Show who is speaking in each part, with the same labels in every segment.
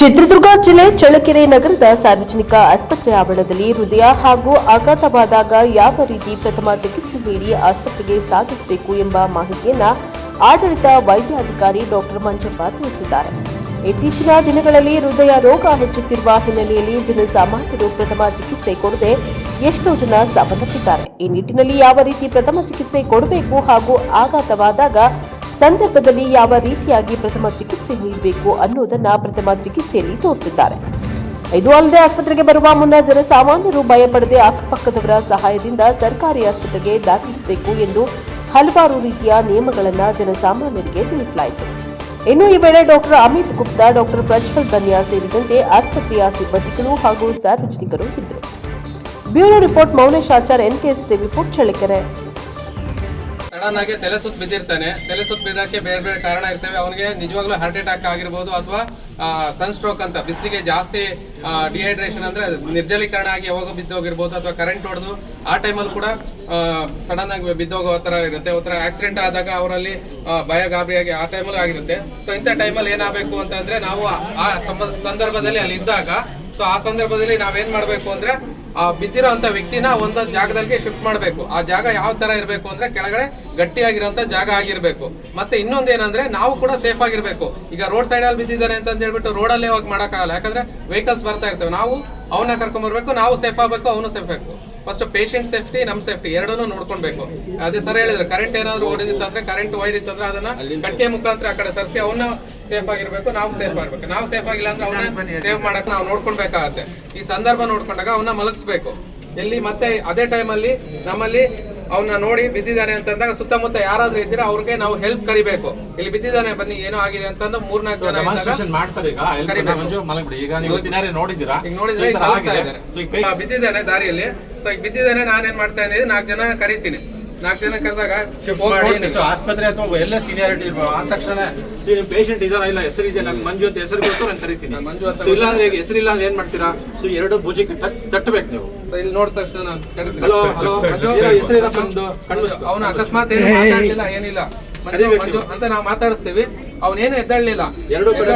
Speaker 1: ಚಿತ್ರದುರ್ಗ ಜಿಲ್ಲೆ ಚಳ್ಳಕೆರೆ ನಗರದ ಸಾರ್ವಜನಿಕ ಆಸ್ಪತ್ರೆ ಆವರಣದಲ್ಲಿ ಹೃದಯ ಹಾಗೂ ಆಘಾತವಾದಾಗ ಯಾವ ರೀತಿ ಪ್ರಥಮ ಚಿಕಿತ್ಸೆ ನೀಡಿ ಆಸ್ಪತ್ರೆಗೆ ಸಾಗಿಸಬೇಕು ಎಂಬ ಮಾಹಿತಿಯನ್ನು ಆಡಳಿತ ವೈದ್ಯಾಧಿಕಾರಿ ಡಾಕ್ಟರ್ ಮಂಜಪ್ಪ ತಿಳಿಸಿದ್ದಾರೆ. ಇತ್ತೀಚಿನ ದಿನಗಳಲ್ಲಿ ಹೃದಯ ರೋಗ ಹೆಚ್ಚುತ್ತಿರುವ ಹಿನ್ನೆಲೆಯಲ್ಲಿ ಜನಸಾಮಾನ್ಯರು ಪ್ರಥಮ ಚಿಕಿತ್ಸೆ ಕೊಡದೆ ಎಷ್ಟೋ ಜನ ಸಾವನ್ನಪ್ಪಿದ್ದಾರೆ. ಈ ನಿಟ್ಟಿನಲ್ಲಿ ಯಾವ ರೀತಿ ಪ್ರಥಮ ಚಿಕಿತ್ಸೆ ಕೊಡಬೇಕು ಹಾಗೂ ಆಘಾತವಾದಾಗ ಸಂದರ್ಭದಲ್ಲಿ ಯಾವ ರೀತಿಯಾಗಿ ಪ್ರಥಮ ಚಿಕಿತ್ಸೆ ನೀಡಬೇಕು ಅನ್ನೋದನ್ನ ಪ್ರಥಮ ಚಿಕಿತ್ಸೆಯಲ್ಲಿ ತೋರಿಸಿದ್ದಾರೆ. ಇದು ಅಲ್ಲದೆ ಆಸ್ಪತ್ರೆಗೆ ಬರುವ ಮುನ್ನ ಜನಸಾಮಾನ್ಯರು ಭಯಪಡದೆ ಅಕ್ಕಪಕ್ಕದವರ ಸಹಾಯದಿಂದ ಸರ್ಕಾರಿ ಆಸ್ಪತ್ರೆಗೆ ದಾಖಲಿಸಬೇಕು ಎಂದು ಹಲವಾರು ರೀತಿಯ ನಿಯಮಗಳನ್ನು ಜನಸಾಮಾನ್ಯರಿಗೆ ತಿಳಿಸಲಾಯಿತು. ಇನ್ನು ಈ ವೇಳೆ ಡಾಕ್ಟರ್ ಅಮಿತ್ ಗುಪ್ತಾ, ಡಾಕ್ಟರ್ ಪ್ರಜ್ವಲ್ ಬನ್ಯಾ ಸೇರಿದಂತೆ ಆಸ್ಪತ್ರೆಯ ಸಿಬ್ಬಂದಿಗಳು ಹಾಗೂ ಸಾರ್ವಜನಿಕರು ಇದ್ದರು. Bureau report, Mounesh Achar NKS TV food Challakere
Speaker 2: sudden ತಲೆ ಸುತ್ತ ಬಿದ್ದಿರ್ತಾನೆ. ತಲೆ ಸುತ್ತ ಬಿದ್ದಕ್ಕೆ ಬೇರೆ ಬೇರೆ ಕಾರಣ ಇರ್ತವೆ. ಅವನಿಗೆ ನಿಜವಾಗ್ಲೂ ಹಾರ್ಟ್ ಅಟ್ಯಾಕ್ ಆಗಿರ್ಬೋದು ಅಥವಾ ಸನ್ ಸ್ಟ್ರೋಕ್ ಅಂತ. ಬಿಸಿಲಿಗೆ ಜಾಸ್ತಿ ಡಿಹೈಡ್ರೇಷನ್ ಅಂದ್ರೆ ನಿರ್ಜಲೀಕರಣ ಆಗಿ ಯಾವಾಗ ಬಿದ್ದೋಗಿರ್ಬೋದು ಅಥವಾ ಕರೆಂಟ್ ಹೊಡೆದು, ಆ ಟೈಮಲ್ಲಿ ಕೂಡ ಸಡನ್ ಆಗಿ ಬಿದ್ದೋಗೋ ತರ ಇರುತ್ತೆ. ಒಂಥರ ಆಕ್ಸಿಡೆಂಟ್ ಆದಾಗ ಅವರಲ್ಲಿ ಭಯ ಗಾಬರಿಯಾಗಿ ಆ ಟೈಮಲ್ಲಿ ಆಗಿರುತ್ತೆ. ಸೊ ಇಂಥ ಟೈಮಲ್ಲಿ ಏನಾಗಬೇಕು ಅಂತಂದ್ರೆ ನಾವು ಆ ಸಂದರ್ಭದಲ್ಲಿ ಅಲ್ಲಿ ಇದ್ದಾಗ ಸೊ ಆ ಸಂದರ್ಭದಲ್ಲಿ ನಾವೇನ್ ಮಾಡ್ಬೇಕು ಅಂದ್ರೆ, ಆ ಬಿದ್ದಿರೋ ಅಂತ ವ್ಯಕ್ತಿನ ಒಂದು ಜಾಗದಲ್ಲಿ ಶಿಫ್ಟ್ ಮಾಡಬೇಕು. ಆ ಜಾಗ ಯಾವ ತರ ಇರಬೇಕು ಅಂದ್ರೆ ಕೆಳಗಡೆ ಗಟ್ಟಿಯಾಗಿರೋಂತ ಜಾಗ ಆಗಿರ್ಬೇಕು. ಮತ್ತೆ ಇನ್ನೊಂದೇನಂದ್ರೆ ನಾವು ಕೂಡ ಸೇಫ್ ಆಗಿರ್ಬೇಕು. ಈಗ ರೋಡ್ ಸೈಡ್ ಅಲ್ಲಿ ಬಿದ್ದಿದ್ದಾರೆ ಅಂತ ಹೇಳ್ಬಿಟ್ಟು ರೋಡಲ್ಲೇ ಹೋಗಿ ಮಾಡಕ್ಕಾಗಲ್ಲ ಯಾಕಂದ್ರೆ ವೆಹಿಕಲ್ಸ್ ಬರ್ತಾ ಇರ್ತವೆ. ನಾವು ಅವನ್ನ ಕರ್ಕೊಂಡ್ ಬರ್ಬೇಕು ನಾವು ಸೇಫ್ ಆಗ್ಬೇಕು ಅವನು ಸೇಫ್ ಆಗ್ಬೇಕು. ಫಸ್ಟ್ ಪೇಷಂಟ್ ಸೇಫ್ಟಿ ನಮ್ ಸೇಫ್ಟಿ ಎರಡನ್ನೂ ನೋಡ್ಕೊಳ್ಬೇಕು. ಅದೇ ಸರ್ ಹೇಳಿದ್ರು ಕರೆಂಟ್ ಏನಾದ್ರು ಓಡಿದಿತ್ತು ಅಂದ್ರೆ ಕರೆಂಟ್ ವೈರ್ ಇತ್ತು ಅಂದ್ರೆ ಅದನ್ನ ಕಟ್ಕೆ ಮುಖಾಂತರ ಆ ಕಡೆ ಸರಿಸಿ ಅವನ್ನ ಸೇಫ್ ಆಗಿರ್ಬೇಕು ನಾವು ಸೇಫ್ ಆಗಿರ್ಬೇಕು ನಾವು ಸೇಫ್ ಆಗಿಲ್ಲ ಅಂದ್ರೆ ಅವನ್ನ ಸೇವ್ ಮಾಡಕ್ ನಾವು ನೋಡ್ಕೊಳ್ಬೇಕಾಗತ್ತೆ. ಈ ಸಂದರ್ಭ ನೋಡ್ಕೊಂಡಾಗ ಅವನ್ನ ಮಲಗಿಸ್ಬೇಕು. ಎಲ್ಲಿ ಮತ್ತೆ ಅದೇ ಟೈಮಲ್ಲಿ ನಮ್ಮಲ್ಲಿ ಅವನ್ನ ನೋಡಿ ಬಿದ್ದಿದ್ದಾನೆ ಅಂತಂದಾಗ ಸುತ್ತಮುತ್ತ ಯಾರಾದ್ರೂ ಇದ್ರೆ ಅವ್ರಿಗೆ ನಾವು ಹೆಲ್ಪ್ ಕರಿಬೇಕು. ಇಲ್ಲಿ ಬಿದ್ದಿದ್ದಾನೆ ಬನ್ನಿ ಏನೋ ಆಗಿದೆ ಅಂತಂದ್ರೆ ಮೂರ್ನಾಲ್ಕು ಜನ ನೋಡಿದ್ರೆ ಬಿದ್ದಿದ್ದಾನೆ ದಾರಿಯಲ್ಲಿ. ಸೊ ಈಗ ಬಿದ್ದಿದ್ದಾನೆ ನಾನೇನ್ ಮಾಡ್ತಾ ಇದ್ದೀನಿ? ನಾಲ್ಕು ಜನ ಕರಿತೀನಿ. ನಾಲ್ಕು ಜನ ಕರೆದಾಗ
Speaker 3: ಆಸ್ಪತ್ರೆ ಅಥವಾ ಎಲ್ಲ ಸೀನಿಯಾರಿಟಿ ಆದ ತಕ್ಷಣ ಪೇಷಂಟ್ ಇದಾರ ಇಲ್ಲ ಹೆಸರು ಇದೆ ನಂಗೆ ಮಂಜು ಅಂತ ಹೆಸರು ಗೊತ್ತು ನಾನು ಕರಿತೀನಿ.
Speaker 2: ಮಂಜು ಅಂತ
Speaker 3: So, ಇಲ್ಲ ಅಂದ್ರೆ ಈಗ ಹೆಸರಿಲ್ಲ ಅಂದ್ರೆ ಏನ್ ಮಾಡ್ತೀರಾ? ಸೊ ಎರಡು ಭುಜಕ್ಕೆ ತಟ್- ತಟ್ಟಬೇಕು ನೀವು.
Speaker 2: ಇಲ್ಲಿ ನೋಡಿದ ತಕ್ಷಣ ನಾನು
Speaker 3: ಹಲೋ ಹಲೋ ಹೆಸರಿಲ್ಲ ಬಂದು ಕಣ್ಣು
Speaker 2: ಅವನು ಅಕಸ್ಮಾತ್ ಏನು ಮಾತಾಡಲಿಲ್ಲ ಏನಿಲ್ಲ. ಅಂತ ನಾವು ಮಾತಾಡಿಸ್ತೀವಿ. ಅವನೇನು ಎದ್ದಾಡ್ಲಿಲ್ಲ
Speaker 3: ಎರಡು ಕಡೆ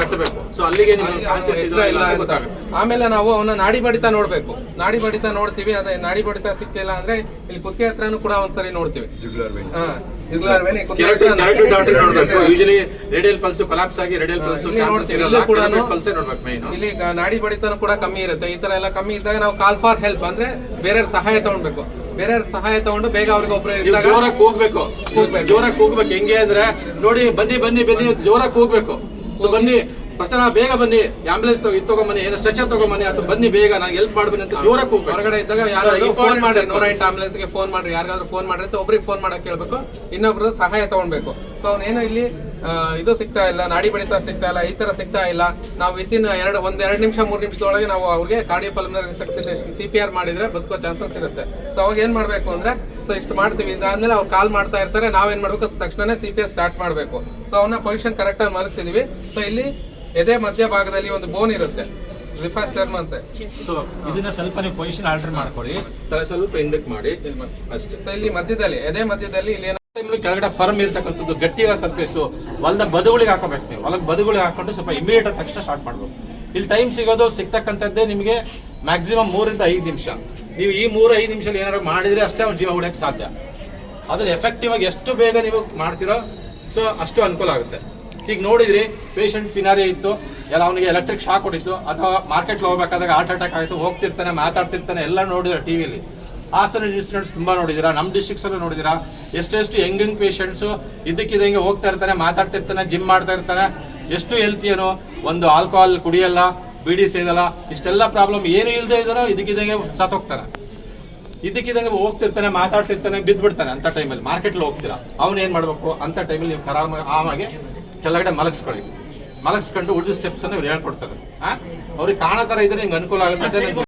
Speaker 3: ಕಟ್ಟಬೇಕು. ಸೊ ಅಲ್ಲಿಗೆ. ಗೊತ್ತಾಗುತ್ತೆ.
Speaker 2: ಆಮೇಲೆ ನಾವು ಅವನ ನಾಡಿ ಬಡಿತ ನೋಡ್ಬೇಕು. ನಾಡಿ ಬಡಿತ ನೋಡ್ತೀವಿ ಅದೇ ನಾಡಿ ಬಡಿತ ಸಿಕ್ಕಿಲ್ಲ ಅಂದ್ರೆ ಇಲ್ಲಿ ಕುಕ್ಕೆ ಹತ್ರನೂ ಕೂಡ ಒಂದ್ಸರಿ ನೋಡ್ತೀವಿ.
Speaker 3: ಯೂಶಲಿ ರೇಡಿಯಲ್ ಪಲ್ಸ್ ಕೊಲಾಪ್ಸ್ ಆಗಿ ರೇಡಿಯಲ್ ಪಲ್ಸ್
Speaker 2: ಇಲ್ಲೂ
Speaker 3: ನೋಡ್ಬೇಕು ಮೈನ್
Speaker 2: ಇಲ್ಲಿ ನಾಡಿ ಬಡಿತನೂ ಕೂಡ ಕಮ್ಮಿ ಇರುತ್ತೆ. ಈ ತರ ಎಲ್ಲ ಕಮ್ಮಿ ಇದ್ದಾಗ ನಾವು ಕಾಲ್ ಫಾರ್ ಹೆಲ್ಪ್ ಅಂದ್ರೆ ಬೇರೆಯವ್ರ ಸಹಾಯ ತಗೊಳ್ಬೇಕು. ಬೇರೆಯವ್ರ ಸಹಾಯ ತಗೊಂಡು ಬೇಗ ಅವ್ರಿಗೆ ಒಬ್ರು ಇದ್ದಾಗ
Speaker 3: ಜೋರಾಗಿ ಹೋಗ್ಬೇಕು
Speaker 2: ಹೋಗ್ಬೇಕು.
Speaker 3: ಜೋರಾಗಿ ಹೋಗ್ಬೇಕು ಹೆಂಗೆ ಅಂದ್ರೆ ನೋಡಿ ಬನ್ನಿ ಬನ್ನಿ ಬನ್ನಿ ಜೋರಾಗಿ ಹೋಗ್ಬೇಕು ಸೊ ಬನ್ನಿ. ಪ್ರಸನ್ನ ಬೇಗ ಬನ್ನಿ. ಆಂಬುಲೆನ್ಸ್ ತಗೋ ಇತ್ತು ತಗೊಂಬನ್ನಿ. ಏನೋ ಸ್ಟ್ರೆಚರ್ ತಗೊಂಬನ್ನಿ. ಅಥವಾ ಬನ್ನಿ ಬೇಗ. ನಾನು ಹೆಲ್ಪ್ ಮಾಡ್ಬನ್ನಿ ಅಂತ ಜೋರಕ್ಕೆ ಹೋಗ್ಬೇಕು
Speaker 2: ಹೊರಗಡೆ ಇದ್ದಾಗ
Speaker 3: ಯಾರು
Speaker 2: ಯಾರಾದ್ರೂ
Speaker 3: important
Speaker 2: ಫೋನ್ ಮಾಡಿ
Speaker 3: step.
Speaker 2: ನೂರ ಎಂಟು ಆಂಬುಲೆನ್ಸ್ಗೆ ಫೋನ್ ಮಾಡ್ರಿ. ಯಾರಿಗಾದ್ರೂ ಫೋನ್ ಮಾಡ್ರಿ ಅಂತ ಒಬ್ರಿಗೆ ಫೋನ್ ಮಾಡಕ್ ಕೇಳ್ಬೇಕು. ಇನ್ನೊಬ್ರು ಸಹಾಯ ತಗೊಳ್ಬೇಕು ಸೊ ಅವ್ನೇನೋ ಇಲ್ಲಿ ಇದು ಸಿಗ್ತಾ ಇಲ್ಲ ನಾಡಿ ಬಡಿತ ಸಿಗ್ತಾ ಇಲ್ಲ ಈ ತರ ಸಿಗ್ತಾ ಇಲ್ಲ. ನಾವು ವಿತಿನ್ ಎರಡು ಒಂದ್ ಎರಡು ನಿಮಿಷ ಮೂರು ನಿಮಿಷದೊಳಗೆ ನಾವು ಅವ್ರಿಗೆ cardiopulmonary resuscitation C P R ಮಾಡಿದ್ರೆ ಬದುಕೋ ಚಾನ್ಸಸ್ ಇರುತ್ತೆ. ಸೊ ಅವಾಗ ಏನ್ ಮಾಡ್ಬೇಕು ಅಂದ್ರೆ ಸೊ ಇಷ್ಟು ಮಾಡ್ತೀವಿ. ಇದಾದ್ಮೇಲೆ ಅವ್ರು ಕಾಲ್ ಮಾಡ್ತಾ ಇರ್ತಾರೆ ನಾವೇನ್ ಮಾಡ್ಬೇಕು? ತಕ್ಷಣ ಸಿ ಪಿ ಆರ್ ಸ್ಟಾರ್ಟ್ ಮಾಡ್ಬೇಕು. ಸೊ ಅವನ್ನ ಪೊಸಿಷನ್ ಕರೆಕ್ಟ್ ಆಗಿ ಮಲಗಿಸಿದೀವಿ. ಸೊ ಇಲ್ಲಿ ಎದೆ ಮಧ್ಯ ಭಾಗದಲ್ಲಿ ಒಂದು ಬೋನ್ ಇರುತ್ತೆ. ರಿಫಾಸ್ಟರ್ಮ್ ಅಂತ.
Speaker 3: ಸೊ ಇದನ್ನ ಸ್ವಲ್ಪ ನೀವು ಪೊಸಿಷನ್ ಆಲ್ಟರ್ ಮಾಡ್ಕೊಳ್ಳಿ. ಸ್ವಲ್ಪ ಹಿಂದಕ್ಕೆ ಮಾಡಿ. ಅಷ್ಟೇ.
Speaker 2: ಸೊ ಇಲ್ಲಿ ಮಧ್ಯದಲ್ಲಿ ಎದೆ ಮಧ್ಯದಲ್ಲಿ ಇಲ್ಲಿ
Speaker 3: ಕೆಳಗಡೆ ಫರ್ಮ್ ಇರ್ತಕ್ಕಂಥದ್ದು ಗಟ್ಟಿ ಸರ್ಫೇಸು ಹೊಲದ ಬದುಗಳಿಗೆ ಹಾಕೋಬೇಕು ನೀವು. ಹೊಲಕ್ಕೆ ಬದುಗಳಿಗೆ ಹಾಕೊಂಡು ಸ್ವಲ್ಪ ಇಮಿಡಿಯೇಟ್ ಆಗಿ ತಕ್ಷಣ ಸ್ಟಾರ್ಟ್ ಮಾಡಬೇಕು. ಇಲ್ಲಿ ಟೈಮ್ ಸಿಗೋದು ಸಿಗ್ತಕ್ಕಂಥದ್ದೇ ನಿಮಗೆ ಮ್ಯಾಕ್ಸಿಮಮ್ ಮೂರಿಂದ ಐದು ನಿಮಿಷ. ನೀವು ಈ ಮೂರು, ಐದು ನಿಮಿಷದಲ್ಲಿ ಏನಾದ್ರು ಮಾಡಿದ್ರೆ ಅಷ್ಟೇ ಅವ್ನು ಜೀವ ಉಳಿಯಕ್ಕೆ ಸಾಧ್ಯ. ಅದನ್ನು ಎಫೆಕ್ಟಿವ್ ಆಗಿ ಎಷ್ಟು ಬೇಗ ನೀವು ಮಾಡ್ತೀರೋ, ಸೊ ಅಷ್ಟು ಅನುಕೂಲ ಆಗುತ್ತೆ. ಈಗ ನೋಡಿದ್ರಿ ಪೇಷಂಟ್ ಸಿನಾರಿ ಇತ್ತು. ಎಲ್ಲ ಅವನಿಗೆ ಎಲೆಕ್ಟ್ರಿಕ್ ಶಾಕ್ ಹೊಡಿತು. ಅಥವಾ ಮಾರ್ಕೆಟ್ಗೆ ಹೋಗ್ಬೇಕಾದಾಗ ಹಾರ್ಟ್ ಅಟ್ಯಾಕ್ ಆಯಿತು, ಹೋಗ್ತಿರ್ತಾನೆ, ಮಾತಾಡ್ತಿರ್ತಾನೆ, ಎಲ್ಲ ನೋಡಿದ್ರೆ ಟಿವಿಲಿ ಹಾಸನ ಇನ್ಸಿಡೆಂಟ್ಸ್ ತುಂಬಾ ನೋಡಿದಿರಾ ನಮ್ಮ ಡಿಸ್ಟ್ರಿಕ್ಸ್ ಅಲ್ಲೂ ನೋಡಿದಿರಾ ಎಷ್ಟೆಷ್ಟು ಯಂಗ್ ಯಂಗ್ ಪೇಷಂಟ್ಸು ಇದಕ್ಕಿದಂಗೆ ಹೋಗ್ತಾ ಇರ್ತಾನೆ ಮಾತಾಡ್ತಿರ್ತಾನೆ ಜಿಮ್ ಮಾಡ್ತಾ ಇರ್ತಾನೆ. ಎಷ್ಟು ಹೆಲ್ತಿಯೇನೋ ಒಂದು ಆಲ್ಕೋಹಾಲ್ ಕುಡಿಯಲ್ಲ ಬಿಡಿ ಸೇದಲ್ಲ, ಇಷ್ಟೆಲ್ಲ ಪ್ರಾಬ್ಲಮ್ ಏನು ಇಲ್ಲದೆ ಇದ್ದಾರೋ ಇದಕ್ಕಿದಂಗೆ ಸತ್ತೋಗ್ತಾನೆ ಇದಕ್ಕಿದಂಗೆ ಹೋಗ್ತಿರ್ತಾನೆ ಮಾತಾಡ್ತಿರ್ತಾನೆ ಬಿದ್ದ್ಬಿಡ್ತಾನೆ ಅಂತ ಟೈಮಲ್ಲಿ ಮಾರ್ಕೆಟ್ಲಿ ಹೋಗ್ತೀರಾ? ಅವ್ನು ಏನು ಮಾಡಬೇಕು? ಅಂತ ಟೈಮಲ್ಲಿ ನೀವು ಕರಾಮ ಆಮಾಗೆ ಕೆಳಗಡೆ ಮಲಗಿಸ್ಕೊಳ್ಳಿ. ಮಲಗಿಸ್ಕೊಂಡು ಉಳಿದ ಸ್ಟೆಪ್ಸ್ ಅನ್ನು ಇವ್ರು ಹೇಳ್ಕೊಡ್ತಾರೆ. ಆ? ಅವ್ರಿಗೆ ಕಾಣೋ ಥರ ಇದ್ರೆ ನಿಮ್ಗೆ ಅನುಕೂಲ ಆಗುತ್ತೆ